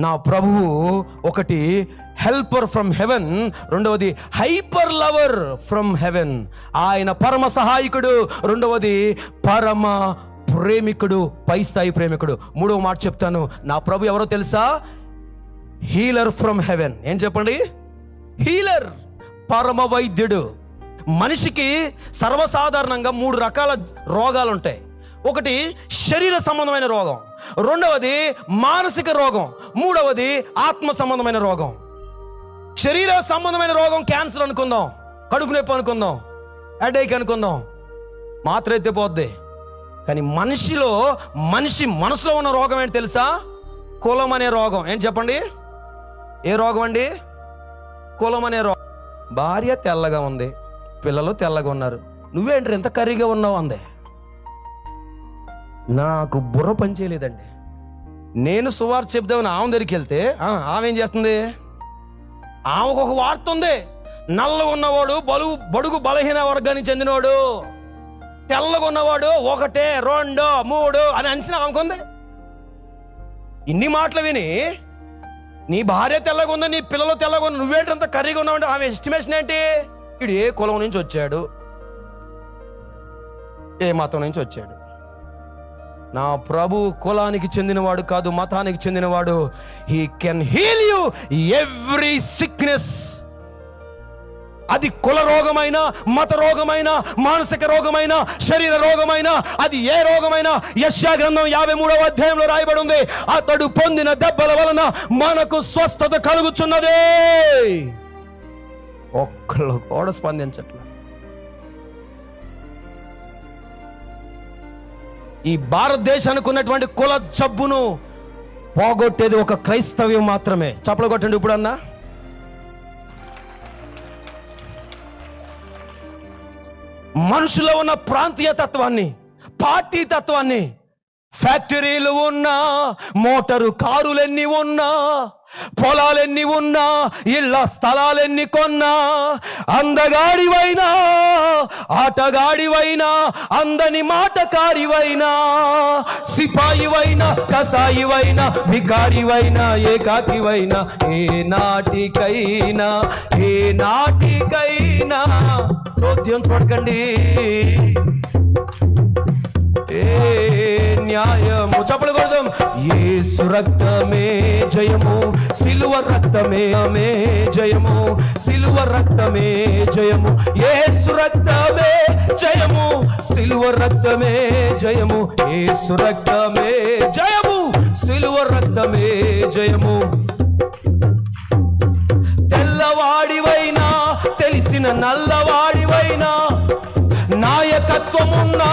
నా ప్రభువు ఒకటి హెల్పర్ ఫ్రమ్ హెవెన్ రెండవది హైపర్ లవర్ ఫ్రమ్ హెవెన్. ఆయన పరమ సహాయకుడు రెండవది పరమ ప్రేమికుడు పై స్థాయి ప్రేమికుడు. మూడవ మాట చెప్తాను. నా ప్రభు ఎవరో తెలుసా? Healer from heaven. ఏం చెప్పండి? హీలర్ పరమ వైద్యుడు. మనిషికి సర్వసాధారణంగా మూడు రకాల రోగాలు ఉంటాయి ఒకటి శరీర సంబంధమైన రోగం. రెండవది మానసిక రోగం. మూడవది ఆత్మ సంబంధమైన రోగం. శరీర సంబంధమైన రోగం క్యాన్సర్ అనుకుందాం. కడుపు నొప్పి అనుకుందాం. హెడేక్ అనుకుందాం. మాత్ర అయితే పోద్ది. కానీ మనిషిలో మనిషి మనసులో ఉన్న రోగం ఏంటి తెలుసా? కులం అనే రోగం. ఏంటి చెప్పండి? ఏ రోగం అండి? కులం అనే రోగం భార్య తెల్లగా ఉంది. పిల్లలు తెల్లగా ఉన్నారు. నువ్వేంటి ఎంత కర్రీగా ఉన్నావు అందే? నాకు బుర్ర పనిచేయలేదండి నేను సువార్ చెప్దామని ఆమె దగ్గరికి వెళ్తే ఆమె ఏం చేస్తుంది? ఆమెకు ఒక వార్త ఉంది. నల్ల ఉన్నవాడు బలుగు బడుగు బలహీన వర్గానికి చెందినవాడు తెల్లగా ఉన్నవాడు ఒకటే రెండు మూడు అని అంచనా ఆమెకుంది ఇన్ని మాటలు విని నీ భార్య తెల్లగా ఉంది నీ పిల్లలు తెల్లగా ఉంది నువ్వేంటంత కర్రీగా ఉన్నావు ఆమె ఎస్టిమేషన్ ఏంటి? ఇడు ఏ కులం నుంచి వచ్చాడు? ఏ మతం నుంచి వచ్చాడు? నా ప్రభు కులానికి చెందినవాడు కాదు మతానికి చెందినవాడు. He can heal you every sickness అది కుల రోగమైన మత రోగమైన మానసిక రోగమైన శరీర రోగమైన అది ఏ రోగమైనా యశా గ్రంథం యాభై మూడవ అధ్యాయంలో రాయబడి ఉంది. అతడు పొందిన దెబ్బల వలన మనకు స్వస్థత కలుగుచున్నదే. ఒక్కళ్ళు కూడా స్పందించట్లేదు. ఈ భారతదేశానికి ఉన్నటువంటి కుల జబ్బును పోగొట్టేది ఒక క్రైస్తవ్యం మాత్రమే. చప్పలు కొట్టండి ఇప్పుడన్నా. మనుషులో ఉన్న ప్రాంతీయ తత్వాన్ని పార్టీ తత్వాన్ని ఫ్యాక్టరీలు ఉన్నా మోటారు కారులన్నీ ఉన్నా పొలాలెన్ని ఉన్నా ఇళ్ళ స్థలాలెన్ని కొన్నా అందగాడివైనా ఆటగాడివైనా అందని మాటకారివైనా సిపాయివైనా కసాయివైనా వికారివైనా ఏకాకివైనా ఏ నాటికైనా ఏ నాటికైనా. చోద్యం చూడకండి ఏ న్యాయము యేసు రక్తమే జయము సిలువ రక్తమే మే జయము సిలువ రక్తమే జయము. ఏ రక్తమే జయము సిలువ రక్తమే జయము. ఏ రక్తమే జయము సిలువ రక్తమే జయము. తెల్లవాడివైనా తెలిసిన నల్లవాడివైనా నాయకత్వమున్నా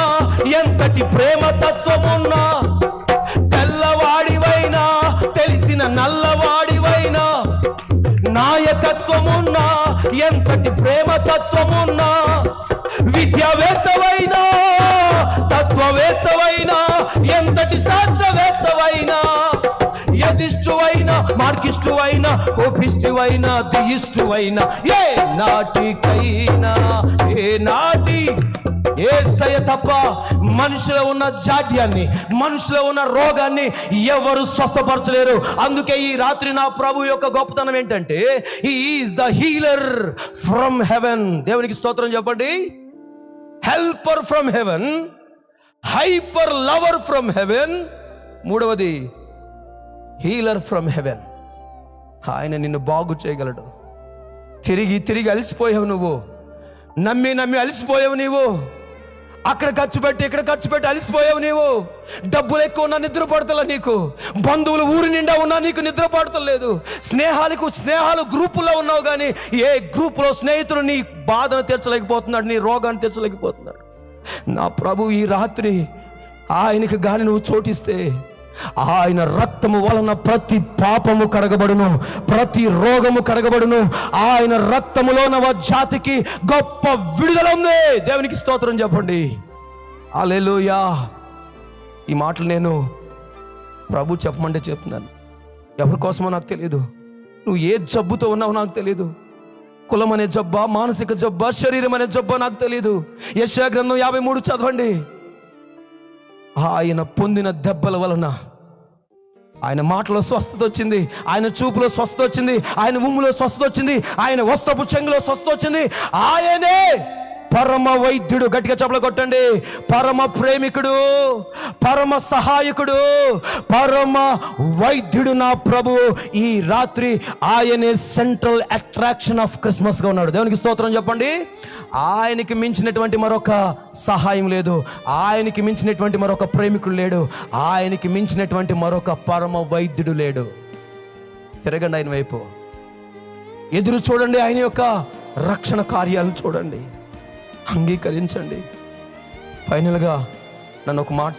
ఎంతటి ప్రేమ తత్వమున్నా ఎంతటి ప్రేమ తత్వమున్నా విద్యావేత్తవైనా తత్వవేత్తవైనా ఎంతటి శాస్త్రవేత్తవైనా యధిష్ఠువైనా మార్కిష్టువైనా కోపిష్టువైనా దియిష్టువైనా ఏ నాటికైనా ఏ నాటి ఏసయ్య తప్ప మనుషులో ఉన్న జాడ్యాన్ని మనుషులో ఉన్న రోగాన్ని ఎవరు స్వస్థపరచలేరు. అందుకే ఈ రాత్రి నా ప్రభు యొక్క గొప్పతనం ఏంటంటే is the healer from heaven దేవునికి స్తోత్రం చెప్పండి. Helper from heaven hyper lover from heaven మూడవది హీలర్ ఫ్రమ్ హెవెన్ ఆయన నిన్ను బాగు చేయగలడు. తిరిగి తిరిగి అలసిపోయావు నువ్వు. నమ్మి నమ్మి అలసిపోయావు నీవు. అక్కడ ఖర్చు పెట్టి ఇక్కడ ఖర్చు పెట్టి అలసిపోయావు నీవు. డబ్బులు ఎక్కువ ఉన్నా నిద్ర పడతలే నీకు. బంధువులు ఊరి నిండా ఉన్నా నీకు నిద్ర పడతలేదు. స్నేహాలకు స్నేహాలు గ్రూపుల్లో ఉన్నావు కానీ ఏ గ్రూపులో స్నేహితులు నీ బాధను తీర్చలేకపోతున్నాడు నీ రోగాన్ని తీర్చలేకపోతున్నాడు. నా ప్రభు ఈ రాత్రి ఆయనకి గాని నువ్వు చోటిస్తే ఆయన రక్తము వలన ప్రతి పాపము కడగబడును ప్రతి రోగము కడగబడును. ఆయన రక్తములో నవ జాతికి గొప్ప విడుదల ఉంది. దేవునికి స్తోత్రం చెప్పండి. అలెలుయా ఈ మాటలు నేను ప్రభు చెప్పమంటే చెప్తున్నాను. ఎవరి కోసమో నాకు తెలియదు నువ్వు ఏ జబ్బుతో ఉన్నావో నాకు తెలియదు కులం అనే జబ్బా మానసిక జబ్బా శరీరం అనే జబ్బా నాకు తెలియదు యశా గ్రంథం యాభై మూడు చదవండి. ఆయన పొందిన దెబ్బల వలన ఆయన మాటలో స్వస్థత వచ్చింది ఆయన చూపులో స్వస్థత వచ్చింది ఆయన ఉమ్ములో స్వస్థత వచ్చింది ఆయన వస్త్రపు చెంగులో స్వస్థత వచ్చింది. ఆయనే పరమ వైద్యుడు గట్టిగా చెప్పలు కొట్టండి. పరమ ప్రేమికుడు పరమ సహాయకుడు పరమ వైద్యుడు నా ప్రభు. ఈ రాత్రి ఆయనే సెంట్రల్ అట్రాక్షన్ ఆఫ్ క్రిస్మస్గా ఉన్నాడు. దేవునికి స్తోత్రం చెప్పండి. ఆయనకి మించినటువంటి మరొక సహాయం లేదు. ఆయనకి మించినటువంటి మరొక ప్రేమికుడు లేడు. ఆయనకి మించినటువంటి మరొక పరమ వైద్యుడు లేడు. తిరగండి ఆయన వైపు. ఎదురు చూడండి ఆయన యొక్క రక్షణ కార్యాలను చూడండి. అంగీకరించండి. ఫైనల్గా నన్ను ఒక మాట